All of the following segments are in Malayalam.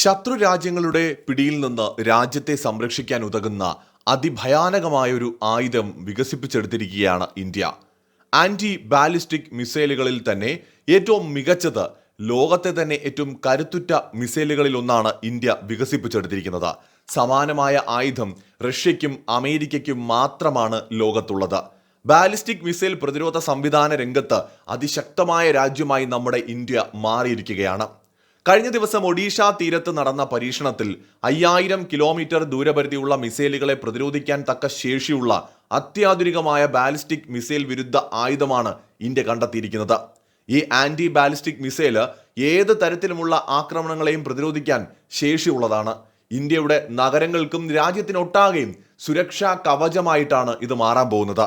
ശത്രു രാജ്യങ്ങളുടെ പിടിയിൽ നിന്ന് രാജ്യത്തെ സംരക്ഷിക്കാൻ ഉതകുന്ന അതിഭയാനകമായൊരു ആയുധം വികസിപ്പിച്ചെടുത്തിരിക്കുകയാണ് ഇന്ത്യ. ആന്റി ബാലിസ്റ്റിക് മിസൈലുകളിൽ തന്നെ ഏറ്റവും മികച്ചത് ലോകത്തെ തന്നെ ഏറ്റവും കരുത്തുറ്റ മിസൈലുകളിൽ ഒന്നാണ് ഇന്ത്യ വികസിപ്പിച്ചെടുത്തിരിക്കുന്നത്. സമാനമായ ആയുധം റഷ്യയ്ക്കും അമേരിക്കയ്ക്കും മാത്രമാണ് ലോകത്തുള്ളത്. ബാലിസ്റ്റിക് മിസൈൽ പ്രതിരോധ സംവിധാന രംഗത്ത് അതിശക്തമായ രാജ്യമായി നമ്മുടെ ഇന്ത്യ മാറിയിരിക്കുകയാണ്. കഴിഞ്ഞ ദിവസം ഒഡീഷ തീരത്ത് നടന്ന പരീക്ഷണത്തിൽ അയ്യായിരം കിലോമീറ്റർ ദൂരപരിധിയുള്ള മിസൈലുകളെ പ്രതിരോധിക്കാൻ തക്ക ശേഷിയുള്ള അത്യാധുനികമായ ബാലിസ്റ്റിക് മിസൈൽ വിരുദ്ധ ആയുധമാണ് ഇന്ത്യ കണ്ടെത്തിയിരിക്കുന്നത്. ഈ ആന്റി ബാലിസ്റ്റിക് മിസൈൽ ഏത് തരത്തിലുമുള്ള ആക്രമണങ്ങളെയും പ്രതിരോധിക്കാൻ ശേഷിയുള്ളതാണ്. ഇന്ത്യയുടെ നഗരങ്ങൾക്കും രാജ്യത്തിനൊട്ടാകെയും സുരക്ഷാ കവചമായിട്ടാണ് ഇത് മാറാൻ പോകുന്നത്.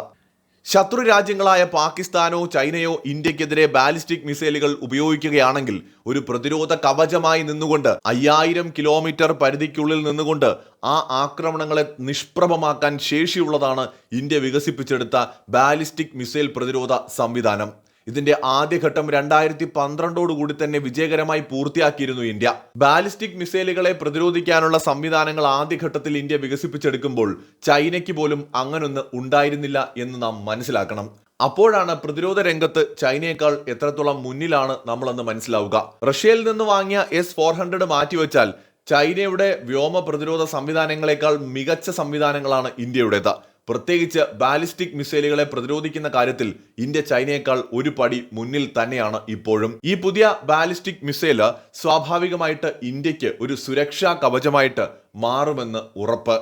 ശത്രു രാജ്യങ്ങളായ പാകിസ്ഥാനോ ചൈനയോ ഇന്ത്യക്കെതിരെ ബാലിസ്റ്റിക് മിസൈലുകൾ ഉപയോഗിക്കുകയാണെങ്കിൽ ഒരു പ്രതിരോധ കവചമായി നിന്നുകൊണ്ട് അയ്യായിരം കിലോമീറ്റർ പരിധിക്കുള്ളിൽ നിന്നുകൊണ്ട് ആ ആക്രമണങ്ങളെ നിഷ്പ്രഭമാക്കാൻ ശേഷിയുള്ളതാണ് ഇന്ത്യ വികസിപ്പിച്ചെടുത്ത ബാലിസ്റ്റിക് മിസൈൽ പ്രതിരോധ സംവിധാനം. ഇതിന്റെ ആദ്യഘട്ടം രണ്ടായിരത്തി പന്ത്രണ്ടോടുകൂടി തന്നെ വിജയകരമായി പൂർത്തിയാക്കിയിരുന്നു ഇന്ത്യ. ബാലിസ്റ്റിക് മിസൈലുകളെ പ്രതിരോധിക്കാനുള്ള സംവിധാനങ്ങൾ ആദ്യഘട്ടത്തിൽ ഇന്ത്യ വികസിപ്പിച്ചെടുക്കുമ്പോൾ ചൈനയ്ക്ക് പോലും അങ്ങനൊന്ന് ഉണ്ടായിരുന്നില്ല എന്ന് നാം മനസ്സിലാക്കണം. അപ്പോഴാണ് പ്രതിരോധ രംഗത്ത് ചൈനയേക്കാൾ എത്രത്തോളം മുന്നിലാണ് നമ്മളെന്ന് മനസ്സിലാവുക. റഷ്യയിൽ നിന്ന് വാങ്ങിയ എസ് ഫോർ ഹൺഡ്രഡ് മാറ്റിവെച്ചാൽ ചൈനയുടെ വ്യോമ പ്രതിരോധ സംവിധാനങ്ങളെക്കാൾ മികച്ച സംവിധാനങ്ങളാണ് ഇന്ത്യയുടേത്. പ്രത്യേകിച്ച് ബാലിസ്റ്റിക് മിസൈലുകളെ പ്രതിരോധിക്കുന്ന കാര്യത്തിൽ ഇന്ത്യ ചൈനയേക്കാൾ ഒരു പടി മുന്നിൽ തന്നെയാണ് ഇപ്പോഴും. ഈ പുതിയ ബാലിസ്റ്റിക് മിസൈൽ സ്വാഭാവികമായിട്ട് ഇന്ത്യയ്ക്ക് ഒരു സുരക്ഷാ കവചമായിട്ട് മാറുമെന്ന് ഉറപ്പ്.